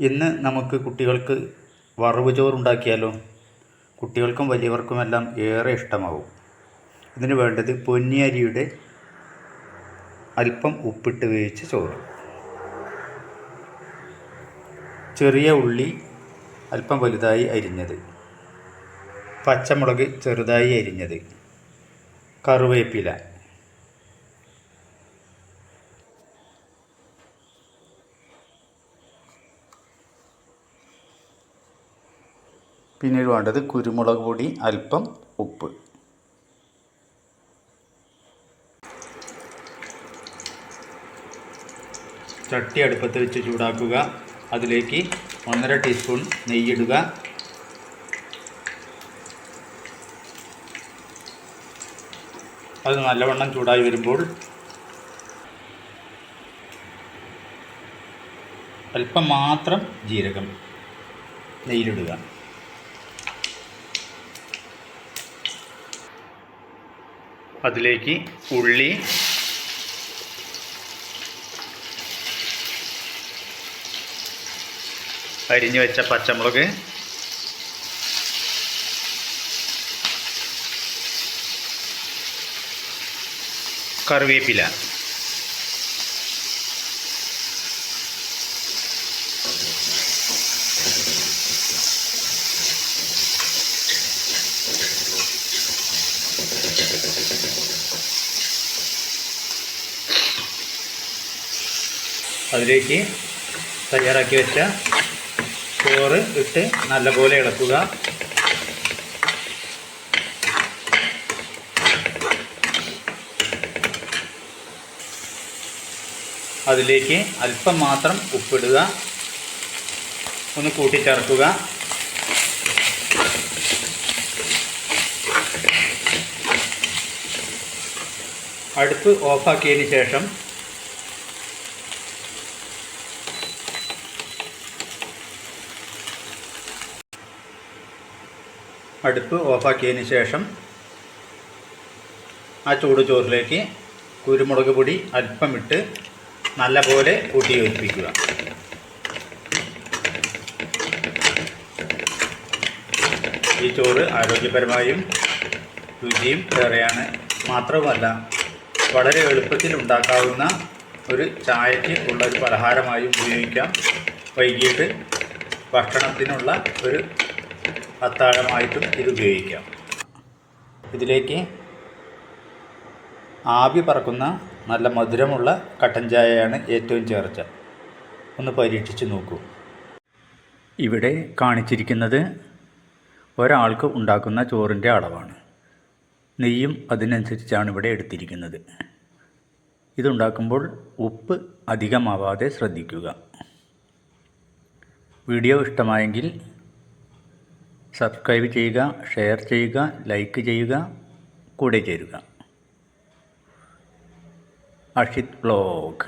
ഇന്ന് നമുക്ക് കുട്ടികൾക്ക് വറവ് ചോറുണ്ടാക്കിയാലോ കുട്ടികൾക്കും വലിയവർക്കുമെല്ലാം ഏറെ ഇഷ്ടമാവും. ഇതിന് വേണ്ടത് പൊന്നിയരിയുടെ അല്പം ഉപ്പിട്ട് വേവിച്ച ചോറ്. ചെറിയ ഉള്ളി അല്പം വലുതായി അരിഞ്ഞത്. പച്ചമുളക് ചെറുതായി അരിഞ്ഞത്. കറുവേപ്പില. പിന്നീട് വേണ്ടത് കുരുമുളക് പൊടി അല്പം ഉപ്പ്. ചട്ടി അടുപ്പത്ത് വെച്ച് ചൂടാക്കുക. അതിലേക്ക് ഒന്നര ടീസ്പൂൺ നെയ്യിടുക. അത് നല്ലവണ്ണം ചൂടായി വരുമ്പോൾ അല്പം മാത്രം ജീരകം നെയ്യിലിടുക. അതിലേക്ക് ഉള്ളി. അരിഞ്ഞു വെച്ച പച്ചമുളക്. കറിവേപ്പില. അതിലേക്ക് തയ്യാറാക്കി വെച്ച ചോറ് ഇട്ട് നല്ലപോലെ ഇളക്കുക. അതിലേക്ക് അല്പം മാത്രം ഉപ്പിടുക. ഒന്ന് കൂട്ടിച്ചേർക്കുക. അടുപ്പ് ഓഫാക്കിയതിന് ശേഷം അടുപ്പ് ഓഫാക്കിയതിന് ശേഷം ആ ചൂട് ചോറിലേക്ക് കുരുമുളക് പൊടി അല്പം ഇട്ട് നല്ലപോലെ കൂട്ടി യോജിപ്പിക്കുക ഈ ചോറ് ആരോഗ്യപരമായും രുചിയും ഏറെയാണ്. മാത്രവുമല്ല വളരെ എളുപ്പത്തിൽ ഉണ്ടാക്കാവുന്ന ഒരു ചായയ്ക്ക് ഉള്ള ഒരു പലഹാരമായും ഉപയോഗിക്കാം. വൈകിട്ട് ഭക്ഷണത്തിനുള്ള ഒരു അത്താഴമായിട്ടും ഇത് ഉപയോഗിക്കാം. ഇതിലേക്ക് ആവി പറക്കുന്ന നല്ല മധുരമുള്ള കട്ടൻ ചായയാണ് ഏറ്റവും ചേർച്ച. ഒന്ന് പരീക്ഷിച്ച് നോക്കൂ. ഇവിടെ കാണിച്ചിരിക്കുന്നത് ഒരാൾക്ക് ഉണ്ടാക്കുന്ന ചോറിന്റെ അളവാണ്. നെയ്യും അതിനനുസരിച്ചാണ് ഇവിടെ എടുത്തിരിക്കുന്നത്. ഇതുണ്ടാക്കുമ്പോൾ ഉപ്പ് അധികമാവാതെ ശ്രദ്ധിക്കുക. വീഡിയോ ഇഷ്ടമായെങ്കിൽ സബ്സ്ക്രൈബ് ചെയ്യുക ഷെയർ ചെയ്യുക ലൈക്ക് ചെയ്യുക കൂടെ ചേരുക. അഷിത് ബ്ലോഗ്